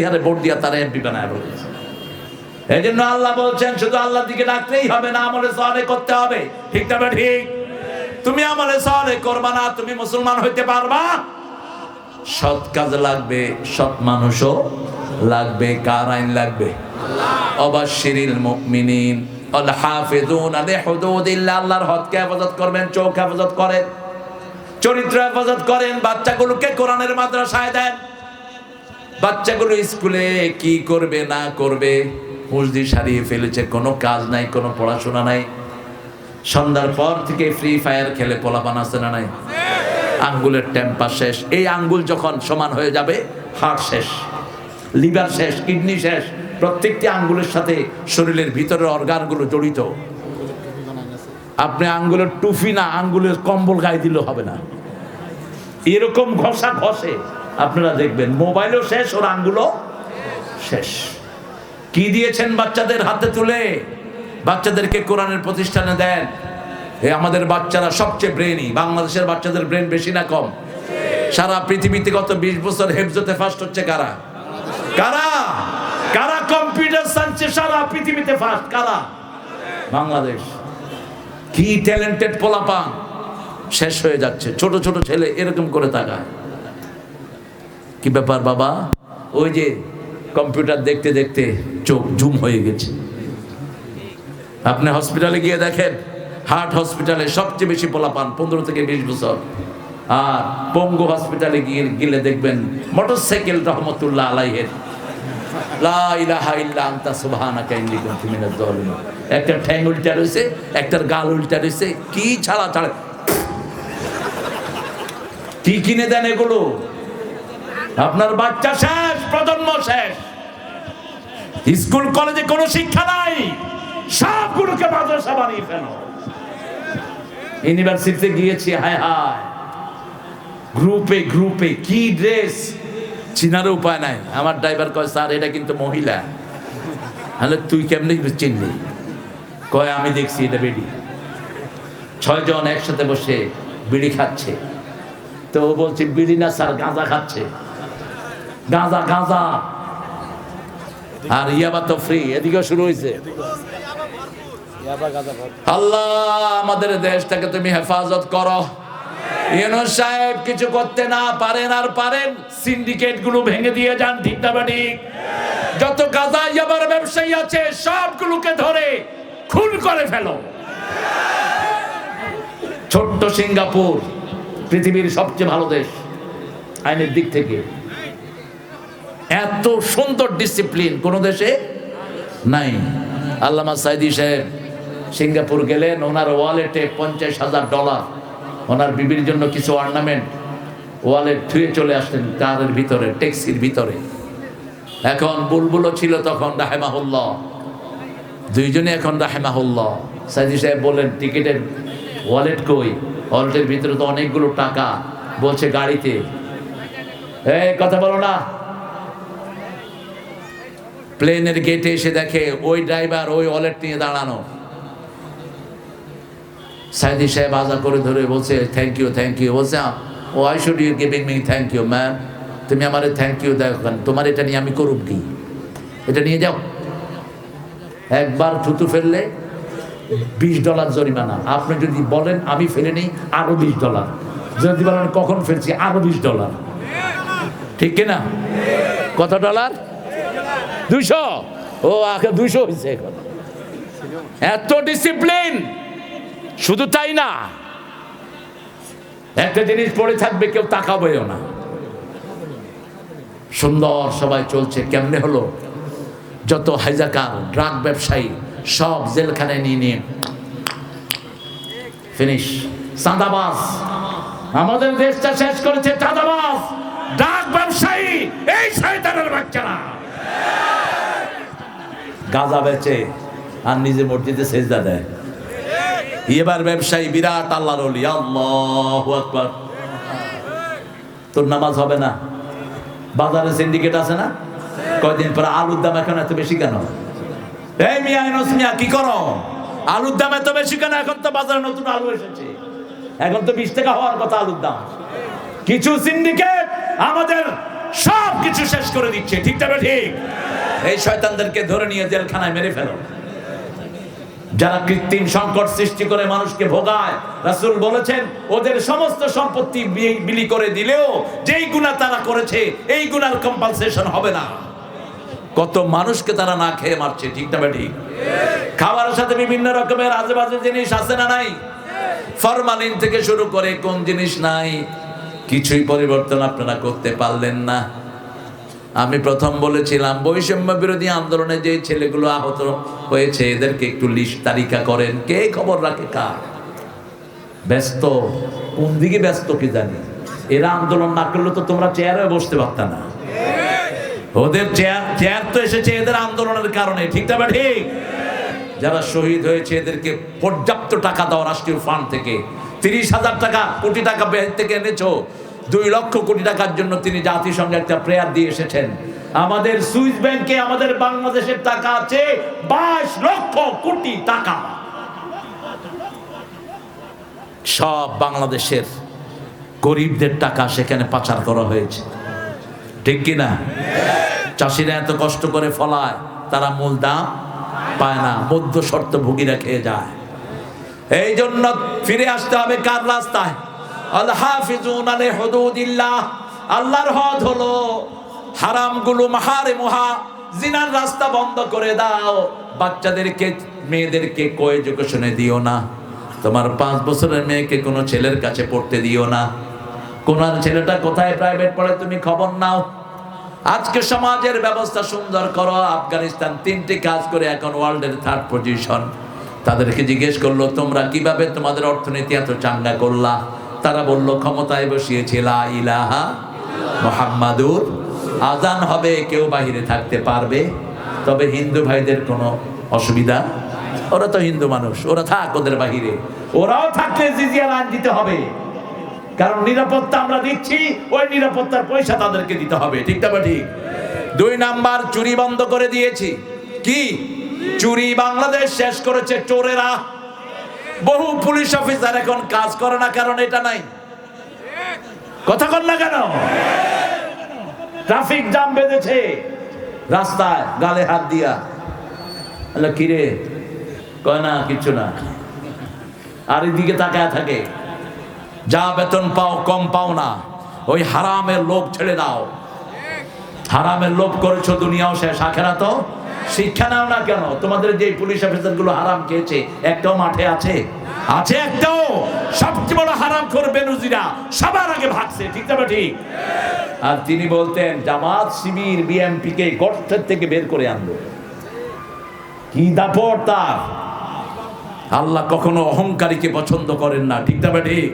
এখানে ভোট দিয়া তারা এমপি বানায় বলেছে এই জন্য আল্লাহ বলছেন, শুধু আল্লাহর দিকে ডাকতেই হবে না, আমলে সহলে করতে হবে। ঠিক তবে ঠিক? তুমি আমলে সহলে করবা না, তুমি মুসলমান হইতে পারবা? সৎ কাজ লাগবে, সৎ মানুষও লাগবে, কার আইন লাগবে? অবাশিরিল মুমিনিন আল হাফিজুন, আলি আল্লাহর হদকে হেফাজত করবেন, চোখ হেফাজত করেন। চরিত্র হেফাজত করেন, বাচ্চাগুলোকে কোরআনের মাদ্রাসায় দেন। বাচ্চাগুলো স্কুলে কি করবে, না করবে মুসদি সারিয়ে ফেলেছে, কোনো কাজ নাই, কোনো পড়াশোনা নাই। সন্ধ্যার পর থেকে ফ্রি ফায়ার খেলে পোলাপান আছে না নাই? আঙ্গুলের টেম্পার শেষ। এই আঙ্গুল যখন সমান হয়ে যাবে হার্ট শেষ লিভার শেষ কিডনি শেষ, প্রত্যেকটি আঙ্গুলের সাথে শরীরের ভিতরের অর্গানগুলো জড়িত। আপনি আঙ্গুলের টুফি না, আঙ্গুলের কম্বল গায়ে দিলেও হবে না। এরকম ঘষা ঘষে আপনারা দেখবেন, মোবাইলও শেষ, ওর আঙ্গুলও শেষ। কি দিয়েছেন বাচ্চাদের হাতে তুলে? বাচ্চাদেরকে কোরআনের প্রতিষ্ঠানে দেন। এ আমাদের বাচ্চারা সবচেয়ে ব্রেনই বাংলাদেশের বাচ্চাদের ব্রেন বেশি না কম? সারা পৃথিবীতে গত বিশ বছর হেফজতে ফার্স্ট হচ্ছে কারা? কারা? কারা কম্পিউটার সায়েন্সে সারা পৃথিবীতে ফার্স্ট কারা? বাংলাদেশ। কি ট্যালেন্টেড পোলাপান। শেষ হয়ে যাচ্ছে, ছোট ছোট ছেলে এরকম করে তাকায়। কি ব্যাপার বাবা? ওই যে কম্পিউটার দেখতে দেখতে চোখ ঝুম হয়ে গেছে। আপনি হসপিটালে গিয়ে দেখেন, হার্ট হসপিটালে সবচেয়ে বেশি পোলাপান, পনেরো থেকে বিশ বছর। আর পঙ্গু হসপিটালে গিয়ে গেলে দেখবেন মোটর সাইকেল রহমতুল্লাহ আলাইহের। একটা ঠ্যাং একটার গাল কি ছাড়া ছাড়া কি কিনে দেন এগুলো? আপনার বাচ্চা শেষ, প্রজন্ম শেষ। স্কুল, কলেজে কোনো শিক্ষা নাই। সবগুলোকে মাদ্রাসা বানিয়ে ফেলো। ইউনিভার্সিটিতে গিয়েছি, হায় হায়। গ্রুপে গ্রুপে, কি ড্রেস? চিনার উপায় নাই। আমার ড্রাইভার কয়, স্যার, এটা কিন্তু মহিলা। তাহলে তুই কেমনি চিনলি? কয়, আমি দেখছি এটা বেডি। ছয়জন একসাথে বসে বিড়ি খাচ্ছে। তো ও বলছে, বিড়ি না, স্যার, গাঁজা খাচ্ছে। গাঁজা গাঁজা। আর ইয়াবা তো ফ্রি এদিকেও শুরু হয়েছে আল্লাহ, আমাদের দেশটাকে তুমি হেফাজত করো। ইউনুস সাহেব কিছু করতে না পারেন আর পারেন সিন্ডিকেটগুলো ভেঙে দিয়ে যান ঠিক? যত গাঁজা, ইয়াবার ব্যবসায়ী আছে, সবগুলোকে ধরে খুন করে ফেলো। ছোট্ট সিঙ্গাপুর, পৃথিবীর সবচেয়ে ভালো দেশ, আইনের দিক থেকে। এত সুন্দর ডিসিপ্লিন কোন দেশে নাই। আল্লামা সাইদি সাহেব সিঙ্গাপুর গেলেন, ওনার ওয়ালেটে পঞ্চাশ হাজার ডলার ওনার বিবির জন্য কিছু অর্নামেন্ট ওয়ালেট থুয়ে চলে আসলেন কারের ভিতরে ট্যাক্সির ভিতরে। এখন বুলবুলও ছিল তখন, রাহেমাহুল্লাহ। দুইজনে এখন রাহেমাহুল্লাহ। সাইদি সাহেব বললেন, টিকিটের ওয়ালেট কই? ওয়ালেটের ভিতরে তো অনেকগুলো টাকা, বলছে গাড়িতে। এই, কথা বলো না। প্লেনের গেটে এসে দেখে ওই ড্রাইভার ওই ওয়ালেট নিয়ে দাঁড়ানো। সাইদি সাহেব আজা করে ধরে বলছে থ্যাংক ইউ থ্যাংক ইউ বলছে ও I should you giving me thank you ma'am তুমি আমার থ্যাংক ইউ দেখো তোমার এটা নিয়ে আমি করুক কি? এটা নিয়ে যাও। একবার থুতু ফেললে বিশ ডলার জরিমানা। আপনি যদি বলেন, আমি ফেলে নিই আরও বিশ ডলার। যদি বলেন, কখন ফেলছি আরও বিশ ডলার। ঠিক কিনা? কত ডলার? দুইশো ও, আগে দুইশো হয়েছে এত ডিসিপ্লিন শুধু তাই না, একটা জিনিস পড়ে থাকবে, কেউ তাকাবেও না। সুন্দর সবাই চলছে, কেমনে হলো? যত হাইজাকার, ড্রাগ ব্যবসায়ী, সব জেলখানায় নিয়ে নিয়ে। ফিনিশ চাঁদাবাস আমাদের দেশটা শেষ করেছে চাঁদাবাস ড্রাগ ব্যবসায়ী, এই শয়তানের বাচ্চারা। গাঁজা বেচে আর নিজে মসজিদে সেজদা দেয়। এবার ব্যবসায়ী বিরাট আল্লাহর অলি আল্লাহু আকবার। তোর নামাজ হবে না। বাজারে সিন্ডিকেট আছে না? কয়দিন পরে আলুর দাম এখন এত বেশি কেন? এই মিয়া এনস কি করো? আলুর দাম এত বেশি কেন? এখন তো বাজারে নতুন আলু এসেছে। এখন তো বিশ টাকা হওয়ার কথা আলুর দাম। কিছু সিন্ডিকেট আমাদের সব কিছু শেষ করে দিচ্ছে। ঠিক তবে ঠিক? এই শয়তানদেরকে ধরে নিয়ে জেলখানায় মেরে ফেলো। যারা কৃত্রিম সংকট সৃষ্টি করে মানুষকে ভোগায়, রাসূল বলেছেন, ওদের সমস্ত সম্পত্তি বিলি করে দিলেও যেই গুনাহ তারা করেছে, এই গুনার কম্পালসেশন হবে না। কত মানুষকে তারা না খেয়ে মারছে, ঠিক না ঠিক খাবারের সাথে বিভিন্ন রকমের আজেবাজে জিনিস আছে না নাই? ফরমালিন থেকে শুরু করে কোন জিনিস নাই? কিছুই পরিবর্তন আপনারা করতে পারলেন না। আমি প্রথম বলেছিলাম, বৈষম্য বিরোধী আন্দোলনে যে ছেলেগুলো আহত হয়েছে, এদেরকে একটু লিস্ট তালিকা করেন। কে খবর রাখে কার? ব্যস্ত। কোন দিকে ব্যস্ত কি জানি? এরা আন্দোলন না করলে তো তোমরা চেয়ারে বসতে পারত না। ওদের চেয়ার চেয়ার তো এসেছে এদের আন্দোলনের কারণে। ঠিক না বা ঠিক? যারা শহীদ হয়েছে, এদেরকে পর্যাপ্ত টাকা দাও রাষ্ট্রীয় ফান্ড থেকে। তিরিশ হাজার টাকা, কোটি টাকা বের থেকে এনেছো। দুই লক্ষ কোটি টাকার জন্য তিনি জাতিসংঘে একটা প্রেয়ার দিয়ে এসেছেন। আমাদের সুইস ব্যাংকে আমাদের বাংলাদেশের টাকা আছে বাইশ লক্ষ কোটি টাকা। সব বাংলাদেশের গরিবদের টাকা সেখানে পাচার করা হয়েছে। ঠিক কিনা চাষিরা এত কষ্ট করে ফলায়, তারা মূল দাম পায় না, মধ্য শর্ত ভুগিরা খেয়ে যায়। এই জন্য ফিরে আসতে হবে কার রাস্তায়? আল হাফিজুন আলে আল্লাহর হদ হলো, হারামগুলো মাহারে মুহা, জিনার রাস্তা বন্ধ করে দাও। বাচ্চাদেরকে, মেয়েদেরকে কো এডুকেশনে দিও না। তোমার পাঁচ বছরের মেয়েকে কোনো ছেলের কাছে পড়তে দিও না। কোন ছেলেটা কোথায় প্রাইভেট পড়ে তুমি খবর নাও। আজকে সমাজের ব্যবস্থা সুন্দর করো। আফগানিস্তান তিনটি কাজ করে এখন ওয়ার্ল্ডের থার্ড পজিশন তাদেরকে জিজ্ঞেস করল, তোমরা কীভাবে তোমাদের অর্থনীতি এত চাঙ্গা করলা? তারা বলল, ক্ষমতায় বসিয়েছে, লা ইলাহা মোহাম্মাদুর। আজান হবে, কেউ বাহিরে থাকতে পারবে। তবে হিন্দু ভাইদের কোনো অসুবিধা? ওরা তো হিন্দু মানুষ, ওরা থাক ওদের বাহিরে। ওরাও থাকলে জিজিয়া দিতে হবে। কারণ নিরাপত্তা আমরা দিচ্ছি, ওই নিরাপত্তার পয়সা তাদেরকে দিতে হবে। ঠিক না ঠিক? দুই নাম্বার, চুরি বন্ধ করে দিয়েছি। কি? চুরি বাংলাদেশ শেষ করেছে চোরেরা। বহু পুলিশ অফিসার এখন কাজ করে না, কারণ এটা নাই। কথা কর না কেন? ট্রাফিক জাম বেঁধেছে। রাস্তায় গালে হাত দিয়া। কিরে? কয়, না কিছু না। আর এদিকে তাকায় থাকে। যা বেতন পাও, কম পাও না। ওই হারামের লোভ ছেড়ে দাও। হারামের লোভ করেছ, দুনিয়াও শেষ। আখেরা তো শিক্ষা নাও না কেন? তোমাদের যে পুলিশ অফিসারগুলো হারাম খেয়েছে, একটাও মাঠে আছে? আছে একটাও। সবচেয়ে বড় হারাম করে বেনুজিরা, সবার আগে ভাগছে, ঠিক না ঠিক আর তিনি বলতেন, জামাত শিবির বিএমপি কে গর্তের থেকে বের করে আনলো কি দাপট তার? আল্লাহ কখনো অহংকারীকে পছন্দ করেন না, ঠিক না ঠিক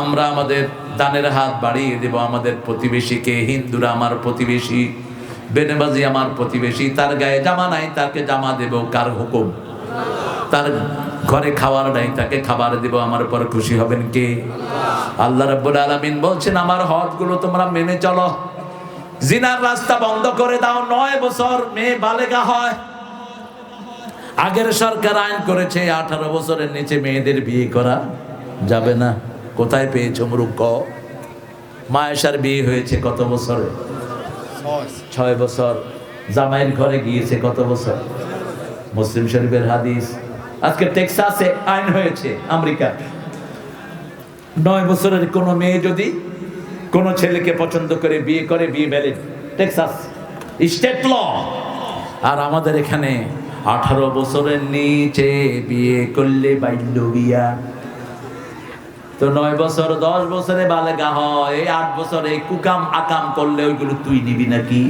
আমরা আমাদের দানের হাত বাড়িয়ে দেব আমাদের প্রতিবেশীকে, হিন্দুরা আমার প্রতিবেশী। বেনেবাজি আমার প্রতিবেশী, তার গায়ে জামা নাই, তাকে জামা দেব কার হুকুম? তার ঘরে খাবার নাই, তাকে খাবার দেব, আমার উপর খুশি হবেন কে? আল্লাহ রাব্বুল আলামিন বলছেন, আমার হদগুলো তোমরা মেনে চলো। জিনার রাস্তা বন্ধ করে দাও, নয় বছর মেয়ে বালেগা হয়। আগের সরকার আইন করেছে, আঠারো বছরের নিচে মেয়েদের বিয়ে করা যাবে না। কোথায় পেয়েছ মূর্খ মায়েশার বিয়ে হয়েছে কত বছরে? ছয় বছর জামাইয়ের ঘরে গিয়েছে কত বছর? মুসলিম শরীফের হাদিস। আজকে টেক্সাসে আইন হয়েছে আমেরিকা। নয় বছরের কোনো মেয়ে যদি কোনো ছেলেকে পছন্দ করে বিয়ে করে, বিয়ে ভ্যালিড টেক্সাস, স্টেট ল। আর আমাদের এখানে আঠারো বছরের নিচে বিয়ে করলে বাল্য বিয়া। তো নয় বছর দশ বছরে বালেগা হয় এই আট বছরে কুকাম আকাম করলে ওইগুলো তুই নিবি নাকি?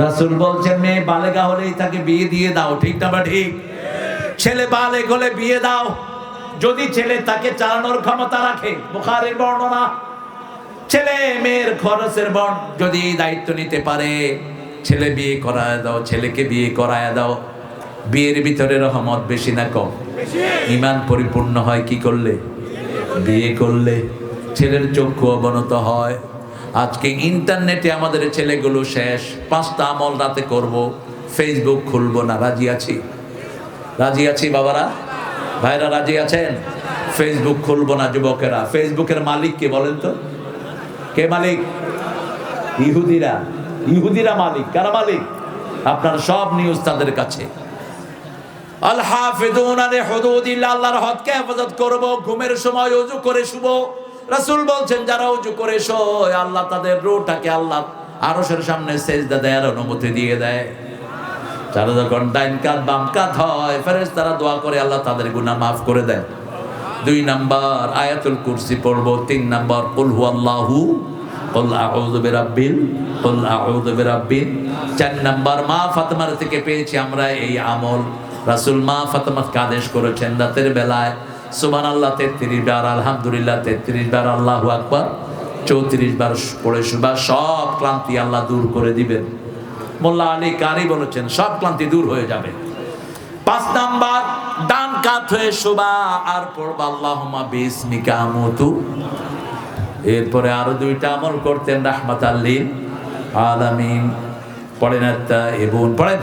রাসুল বলছেন মেয়ে বালেগা হলেই তাকে বিয়ে দিয়ে দাও। ঠিক না বা ঠিক? ছেলে বালেগ হলে বিয়ে দাও। যদি ছেলে তাকে চালানোর ক্ষমতা রাখে বুখারের বর্ণনা ছেলে মেয়ের খরচের বন যদি দায়িত্ব নিতে পারে ছেলে বিয়ে করায় দাও ছেলেকে বিয়ে করায় দাও। বিয়ের ভিতরে রহমত বেশি না কম? ইমান পরিপূর্ণ হয় কি করলে? বিয়ে করলে ছেলের চক্ষু অবনত হয়। আজকে ইন্টারনেটে আমাদের ছেলেগুলো শেষ। পাঁচটা আমল রাতে করব ফেসবুক খুলবো না। রাজি আছি? রাজি আছি বাবারা? ভাইরা রাজি আছেন? ফেসবুক খুলবো না যুবকেরা। ফেসবুকের মালিক কে বলেন তো? কে মালিক? ইহুদিরা। ইহুদিরা মালিক। কারা মালিক? আপনার সব নিউজ তাদের কাছে আল হাফিদুন আলি হুদুদিল্লাহ আল্লাহর হদকে হেফাজত করব, ঘুমের সময় ওযু করে শুব। রাসূল বলছেন, যারা ওযু করে শোয়, আল্লাহ তাদের রূহটাকে আল্লাহ আরশের সামনে সেজদা দেওয়ার অনুমতি দিয়ে দেয়। যারা যখন ডাইন কাত, বাম কাত হয়, ফেরেশতারা দোয়া করে আল্লাহ তাদের গুনাহ মাফ করে দেয় দুই নাম্বার আয়াতুল কুরসি পড়ব, তিন নাম্বার, কুল হুয়াল্লাহু কুল আউযু বিরাব্বিল কুল আউযু বিরাব্বিল চার নাম্বার, মা ফাতেমার থেকে পেয়েছি আমরা এই আমল। রাসূল মা ফাতেমাকে আদেশ করেছেন রাতের বেলায়। সুবান আল্লাহ তেত্রিশ বার, আলহামদুলিল্লাহ 33 বার, আল্লাহ আকবার 34 বার পড়ে শুবা সব ক্লান্তি আল্লাহ দূর করে দিবেন। মোল্লা আলী কারি বলেছেন, সব ক্লান্তি দূর হয়ে যাবে। পাঁচ নাম্বার, ডান কাত হয়ে শোভা আর পড়বা আল্লাহুম্মা বিসমিকা আমুতু। এরপরে আরও দুইটা আমল করতেন রাহমাত আল্লিন আলামিন। পড়েন আত্তা ইবুন পড়েন।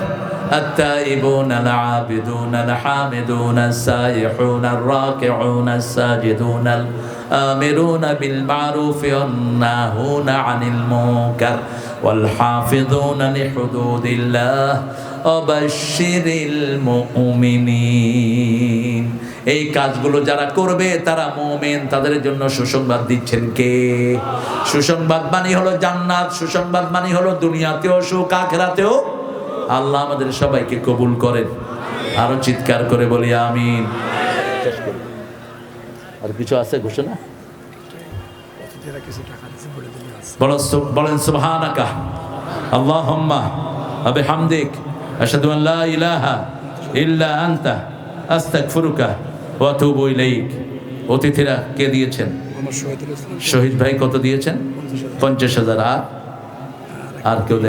التائبون العابدون الحامدون السائحون الراكعون الساجدون الآمرون بالمعروف والناهون عن المنكر والحافظون لحدود الله وبشر المؤمنين এই কাজগুলো যারা করবে তারা মুমিন তাদের জন্য সুসংবাদ দিচ্ছেন কে সুসংবাদ মানে হলো জান্নাত সুসংবাদ মানে হলো দুনিয়াতেও সুখ আখেরাতেও আল্লাহ আমাদের সবাইকে কবুল করেন। আরও চিৎকার করে বলি আমিন। আর কিছু আছে ঘোষণা? বলেন সুবহানাকা। আল্লাহুম্মা আবে হামদিক আশহাদু আন লা ইলাহা ইল্লা আনতা আস্তাগফিরুকা ওয়া আতুবু ইলাইক। অতিথিরা কে দিয়েছেন? শহীদ ভাই কত দিয়েছেন? পঞ্চাশ হাজার। আর? আর কেউ